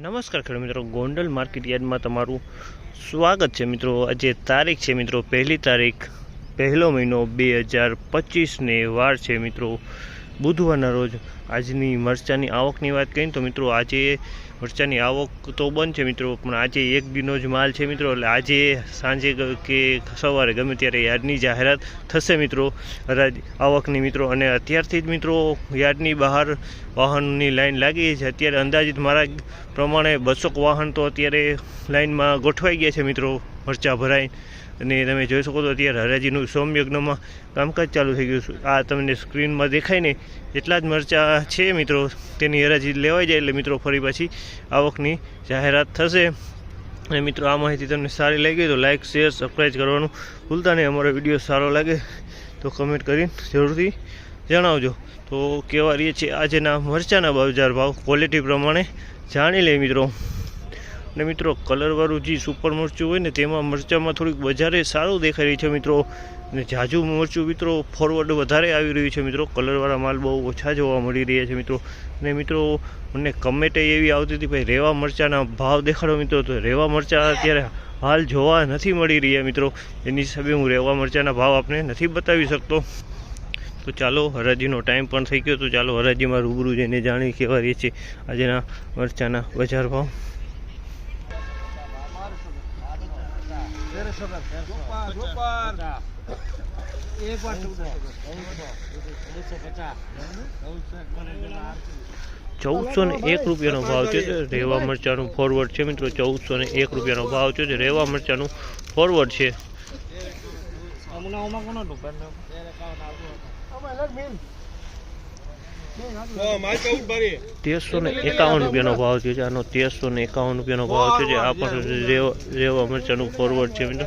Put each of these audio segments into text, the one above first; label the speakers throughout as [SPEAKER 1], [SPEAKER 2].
[SPEAKER 1] નમસ્કાર ખેડૂત મિત્રો, ગોંડલ માર્કેટ યાર્ડમાં તમારું સ્વાગત છે મિત્રો. આજે તારીખ છે મિત્રો, પહેલી તારીખ પહેલો મહિનો બે હજાર પચીસને વાર છે મિત્રો. બુધવારના રોજ આજની મરચાની આવકની વાત કરીએ તો મિત્રો આજે મરચાની આવક તો બંધ છે મિત્રો, પણ આજે એક દિનો જ માલ છે મિત્રો, એટલે આજે સાંજે કે સવારે ગમે ત્યારે યાર્ડની જાહેરાત થશે મિત્રો આવકની મિત્રો, અને અત્યારથી જ મિત્રો યાર્ડની બહાર વાહનની લાઈન લાગી છે. અત્યારે અંદાજિત મારા પ્રમાણે બસોક વાહન તો અત્યારે લાઈનમાં ગોઠવાઈ ગયા છે મિત્રો, મરચા ભરાઈ અને તમે જોઈ શકો તો અત્યારે હરાજીનું સોમયજ્ઞમાં કામકાજ ચાલુ થઈ ગયું આ તમને સ્ક્રીનમાં દેખાય ને એટલા જ મરચા છે મિત્રો. તેની હરાજી લેવાઈ જાય એટલે મિત્રો ફરી પાછી આવકની જાહેરાત થશે. અને મિત્રો, આ માહિતી તમને સારી લાગી તો લાઇક શેર સબસ્ક્રાઈબ કરવાનું ભૂલતા નહીં. અમારો વીડિયો સારો લાગે તો કમેન્ટ કરીને જરૂરથી જણાવજો. તો કેવા રહીએ છે આજના મરચાના બજાર ભાવ ક્વોલિટી પ્રમાણે જાણી લે મિત્રો. અને મિત્રો, કલરવાળું જે સુપર મરચું હોય ને, તેમાં મરચામાં થોડીક બજારે સારું દેખાઈ રહી છે મિત્રો. અને જાજુ મરચું મિત્રો ફોરવર્ડ વધારે આવી રહ્યું છે મિત્રો. કલરવાળા માલ બહુ ઓછા જોવા મળી રહ્યા છે મિત્રો. અને મિત્રો, મને કમેટે એવી આવતી હતી, ભાઈ, રેવા મરચાંના ભાવ દેખાડો મિત્રો. તો રેવા મરચાં અત્યારે હાલ જોવા નથી મળી રહ્યા મિત્રો. એની હિસાબે હું રેવા મરચાંના ભાવ આપને નથી બતાવી શકતો. તો ચાલો, હરાજીનો ટાઈમ પણ થઈ ગયો. તો ચાલો, હરાજીમાં રૂબરૂ જઈને જાણી કેવા રહીએ છે આજના મરચાના બજાર ભાવ. ચૌદસો ને એક રૂપિયાનો ભાવ છે રેવા મરચાનું ફોરવર્ડ છે મિત્રો ચૌદસો ને એક રૂપિયાનો ભાવ છે રેવા મરચાનું ફોરવર્ડ છે. તેરસો ને એકાવન રૂપિયાનો ભાવ થયો છે આનો તેરસો ને એકાવન રૂપિયાનો ભાવ થયો છે આ પણ રેવ, રેવા મરચાનું ફોરવર્ડ છે મિત્રો.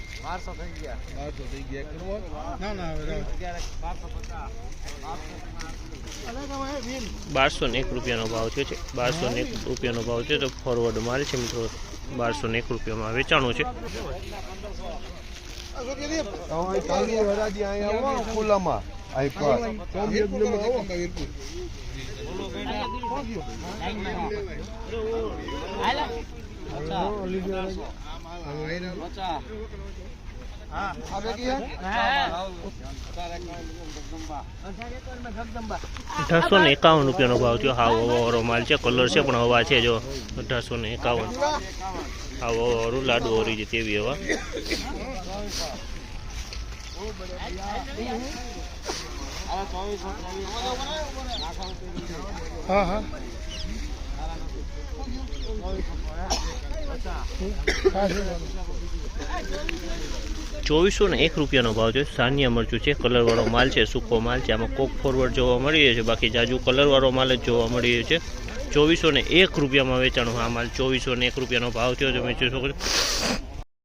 [SPEAKER 2] બારસો થઈ ગયા. ના ના
[SPEAKER 1] બારસો ને એક રૂપિયાનો ભાવ થયો છે. બારસો ને એક રૂપિયાનો ભાવ છે. તો ફોરવર્ડ મારે છે મિત્રો. બારસો ને એક રૂપિયામાં વેચાણું છે.
[SPEAKER 3] ખુલ્લામાં.
[SPEAKER 1] અઢારસો ને એકાવન રૂપિયાનો ભાવ થયો. હા હવાવાળો માલ છે, કલર છે, પણ હવા છે જો. અઢારસો ને એકાવન. હા હવાવાળું લાડુ ઓરી છે તેવી હવા.
[SPEAKER 2] હા હા
[SPEAKER 1] ચોવીસો ને એક રૂપિયાનો ભાવ છે. સાનિયા મરચું છે, કલરવાળો માલ છે, સૂકો માલ છે. આમાં કોક ફોરવર્ડ જોવા મળી રહ્યો છે બાકી જાજુ કલરવાળો માલ જ જોવા મળી રહ્યો છે ચોવીસો ને એક રૂપિયામાં વેચાણો આ માલ ચોવીસો ને એક રૂપિયાનો ભાવ થયો તમે જોઈ શકો છો